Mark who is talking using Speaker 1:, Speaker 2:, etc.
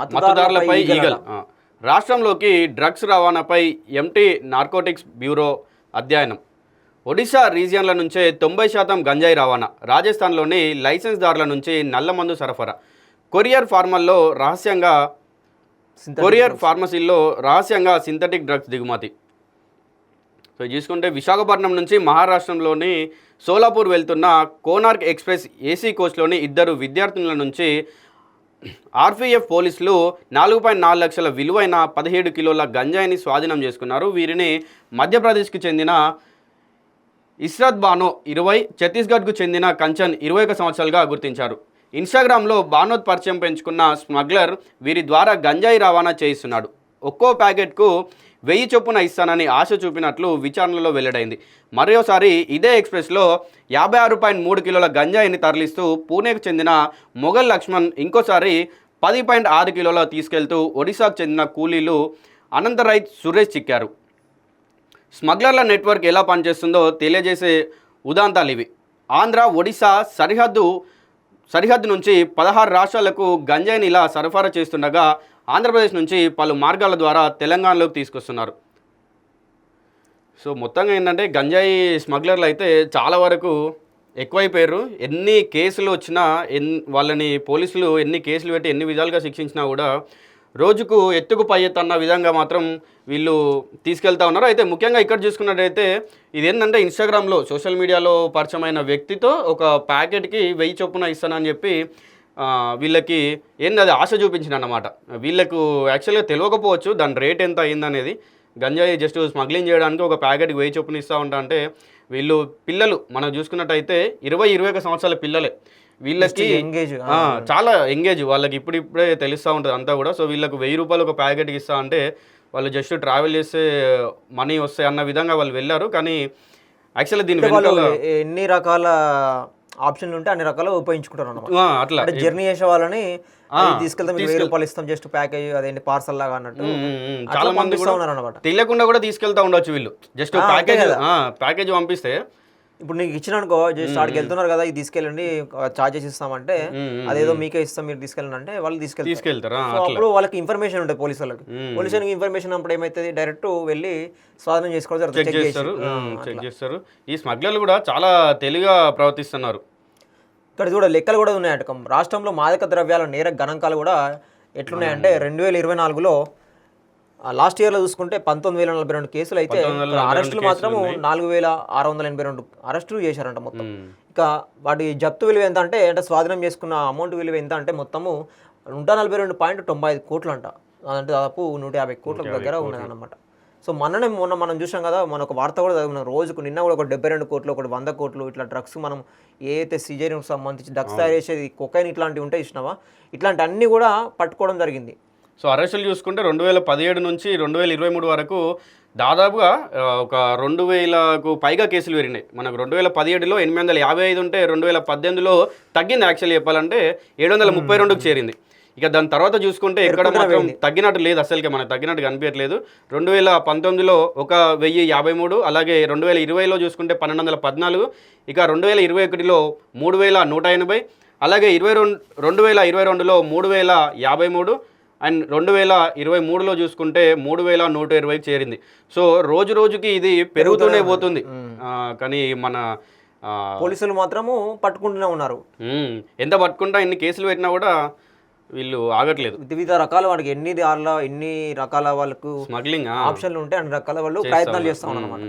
Speaker 1: మత్తుదారులపై Eagle. రాష్ట్రంలోకి drugs రవాణాపై anti narcotics bureau అధ్యయనం. ఒడిశా రీజియన్ల నుంచే తొంభై శాతం గంజాయి రవాణా. రాజస్థాన్లోని లైసెన్స్దారుల నుంచి నల్లమందు సరఫరా. కొరియర్ ఫార్మల్లో రహస్యంగా కొరియర్ ఫార్మసీల్లో రహస్యంగా సింథటిక్ డ్రగ్స్ దిగుమతి. సో చూసుకుంటే విశాఖపట్నం నుంచి మహారాష్ట్రంలోని సోలాపూర్ వెళ్తున్న కోనార్క్ ఎక్స్ప్రెస్ ఏసీ కోచ్లోని ఇద్దరు విద్యార్థినుల నుంచి ఆర్పీఎఫ్ పోలీసులు నాలుగు పాయింట్ నాలుగు లక్షల విలువైన పదిహేడు కిలోల గంజాయిని స్వాధీనం చేసుకున్నారు. వీరిని మధ్యప్రదేశ్కి చెందిన ఇస్రత్ బానో ఇరవై ఛత్తీస్గఢ్కు చెందిన కంచన్ ఇరవై ఒక సంవత్సరాలుగా గుర్తించారు. ఇన్స్టాగ్రామ్లో బానోత్ పరిచయం పెంచుకున్న స్మగ్లర్ వీరి ద్వారా గంజాయి రవాణా చేయిస్తున్నాడు. ఒక్కో ప్యాకెట్కు వెయ్యి చొప్పున ఇస్తానని ఆశ చూపినట్లు విచారణలో వెల్లడైంది. మరోసారి ఇదే ఎక్స్ప్రెస్లో యాభై ఆరు పాయింట్ మూడు కిలోల గంజాయిని తరలిస్తూ పూణేకు చెందిన మొఘల్ లక్ష్మణ్ ఇంకోసారి పది పాయింట్ ఆరు కిలోల తీసుకెళ్తూ ఒడిశాకు చెందిన కూలీలు అనంతరాయ్ సురేష్ చిక్కారు. స్మగ్లర్ల నెట్వర్క్ ఎలా పనిచేస్తుందో తెలియజేసే ఉదాంతాలు ఇవి. ఆంధ్ర ఒడిశా సరిహద్దు సరిహద్దు నుంచి పదహారు రాష్ట్రాలకు గంజాయిని ఇలా సరఫరా చేస్తుండగా ఆంధ్రప్రదేశ్ నుంచి పలు మార్గాల ద్వారా తెలంగాణలోకి తీసుకొస్తున్నారు. సో మొత్తంగా ఏంటంటే గంజాయి స్మగ్లర్లు అయితే చాలా వరకు ఎక్కువైపోయారు. ఎన్ని కేసులు వచ్చినా ఎన్ వాళ్ళని పోలీసులు ఎన్ని కేసులు పెట్టి ఎన్ని విధాలుగా శిక్షించినా కూడా రోజుకు ఎత్తుకు పై ఎత్తు అన్న విధంగా మాత్రం వీళ్ళు తీసుకెళ్తా ఉన్నారు. అయితే ముఖ్యంగా ఇక్కడ చూసుకున్నట్టయితే ఇదేంటంటే ఇన్స్టాగ్రామ్లో సోషల్ మీడియాలో పరిచయమైన వ్యక్తితో ఒక ప్యాకెట్కి వెయ్యి చొప్పున ఇస్తానని చెప్పి వీళ్ళకి ఏంది అది ఆశ చూపించిన అన్నమాట వీళ్ళకు యాక్చువల్గా తెలియకపోవచ్చు దాని రేట్ ఎంత అయిందనేది గంజాయి జస్ట్ స్మగ్లింగ్ చేయడానికి ఒక ప్యాకెట్కి వెయ్యి చొప్పున ఇస్తూ ఉంటా అంటే వీళ్ళు పిల్లలు మనం చూసుకున్నట్టయితే ఇరవై ఇరవై ఒక సంవత్సరాల పిల్లలే. వీళ్ళకి
Speaker 2: ఎంగేజ్
Speaker 1: చాలా ఎంగేజ్ వాళ్ళకి ఇప్పుడు ఇప్పుడే తెలుస్తూ ఉంటుంది అంతా కూడా. సో వీళ్ళకి వెయ్యి రూపాయలు ఒక ప్యాకెట్కి ఇస్తా అంటే వాళ్ళు జస్ట్ ట్రావెల్ చేస్తే మనీ వస్తాయి అన్న విధంగా వాళ్ళు వెళ్ళారు. కానీ యాక్చువల్లీ దీని
Speaker 2: ఎన్ని రకాల ఆప్షన్లు ఉంటే అన్ని రకాలు ఉపయోగించుకుంటారు అన్నమాట
Speaker 1: అట్లా.
Speaker 2: అంటే జర్నీ చేసే వాళ్ళని
Speaker 1: ఆ,
Speaker 2: "ఇది తీసుకెళ్తాం వెయ్యి రూపాయలు ఇస్తాం జస్ట్ ప్యాకేజ్ అదేంటి పార్సల్ లాగా అన్నట్టు.
Speaker 1: చాలా మంది
Speaker 2: ఉన్నారు అన్నమాట
Speaker 1: తెలియకుండా కూడా తీసుకెళ్తా ఉండొచ్చు వీళ్ళు. Just package. ప్యాకేజ్ పంపిస్తే.
Speaker 2: ఇప్పుడు నీకు ఇచ్చిన అనుకో జస్ట్ ఆడికి వెళ్తున్నారు కదా ఇది తీసుకెళ్ళండి చార్జెస్ ఇస్తామంటే అదేదో మీకే ఇస్తాం మీరు తీసుకెళ్ళండి అంటే వాళ్ళు తీసుకెళ్తారు.
Speaker 1: తీసుకెళ్తారా
Speaker 2: అప్పుడు వాళ్ళకి ఇన్ఫర్మేషన్ ఉంటుంది పోలీసు వాళ్ళకి. పోలీసు వాళ్ళకి ఇన్ఫర్మేషన్ అప్పుడు ఏమైతుంది? డైరెక్ట్ వెళ్ళి స్వాధీనం చేసుకోవడం
Speaker 1: చేస్తారు. చెక్ చేస్తారు. ఈ స్మగ్లర్లు కూడా చాలా తెలివిగా ప్రవర్తిస్తున్నారు.
Speaker 2: ఇక్కడ కూడా లెక్కలు కూడా ఉన్నాయట. రాష్ట్రంలో మాదక ద్రవ్యాల నేర గణాంకాలు కూడా ఎట్లున్నాయంటే రెండు వేల ఇరవై నాలుగులో లాస్ట్ ఇయర్లో చూసుకుంటే పంతొమ్మిది వేల నలభై రెండు కేసులు అయితే అరెస్టులు మాత్రం నాలుగు వేల ఆరు వందల ఎనభై రెండు అరెస్టులు చేశారంట మొత్తం. ఇక వాటి జప్తు విలువ ఎంత అంటే అంటే స్వాధీనం చేసుకున్న అమౌంట్ విలువ ఎంత అంటే మొత్తము నూట నలభై రెండు పాయింట్ తొంభై ఐదు కోట్లు అంట అంటే దాదాపు నూట యాభై కోట్ల దగ్గర ఉన్నదన్నమాట సో మొన్ననే మొన్న మనం చూసాం కదా మన ఒక వార్త కూడా చదివినాం. రోజుకు నిన్న కూడా ఒక డెబ్బై రెండు కోట్లు ఒకటి వంద కోట్లు ఇట్లా డ్రగ్స్ మనం ఏ అయితే సిజేరియన్ సంబంధించి డ్రగ్స్ తయారు చేసేది కొకైన్ ఇట్లాంటివి ఉంటాయి ఇచ్చినావా? ఇట్లాంటి అన్ని కూడా పట్టుకోవడం జరిగింది.
Speaker 1: సో అరెస్టులు చూసుకుంటే రెండు వేల పదిహేడు నుంచి రెండు వేల ఇరవై మూడు వరకు దాదాపుగా ఒక రెండు వేలకు పైగా కేసులు పెరిగినాయి. మనకు రెండు వేల పదిహేడులో ఎనిమిది వందల యాభై ఐదు ఉంటే రెండు వేల పద్దెనిమిదిలో తగ్గింది. యాక్చువల్లీ చెప్పాలంటే ఏడు వందల ముప్పై రెండుకి చేరింది. ఇక దాని తర్వాత చూసుకుంటే ఎక్కడ మాత్రం తగ్గినట్టు లేదు అసలుకి మనకు తగ్గినట్టు కనిపించట్లేదు. రెండు వేల పంతొమ్మిదిలో ఒక వెయ్యి యాభై మూడు అలాగే రెండు వేల ఇరవైలో చూసుకుంటే పన్నెండు వందల పద్నాలుగు ఇక రెండు వేల ఇరవై ఒకటిలో మూడు వేల నూట ఎనభై అలాగే ఇరవై రెండు రెండు వేల ఇరవై రెండులో మూడు వేల యాభై మూడు అండ్ రెండు వేల ఇరవై మూడులో చూసుకుంటే మూడు వేల నూట ఇరవైకి చేరింది. సో రోజు రోజుకి ఇది పెరుగుతూనే పోతుంది. కానీ మన
Speaker 2: పోలీసులు మాత్రము పట్టుకుంటూనే ఉన్నారు.
Speaker 1: ఎంత పట్టుకుంటా ఎన్ని కేసులు పెట్టినా కూడా వీళ్ళు ఆగట్లేదు.
Speaker 2: వివిధ రకాల వాడికి ఎన్ని దారిలో ఎన్ని రకాల వాళ్ళకు
Speaker 1: స్మగ్లింగ్
Speaker 2: ఆప్షన్లు ఉంటే అన్ని రకాల వాళ్ళు ప్రయత్నాలు చేస్తా ఉన్నారు అనమాట.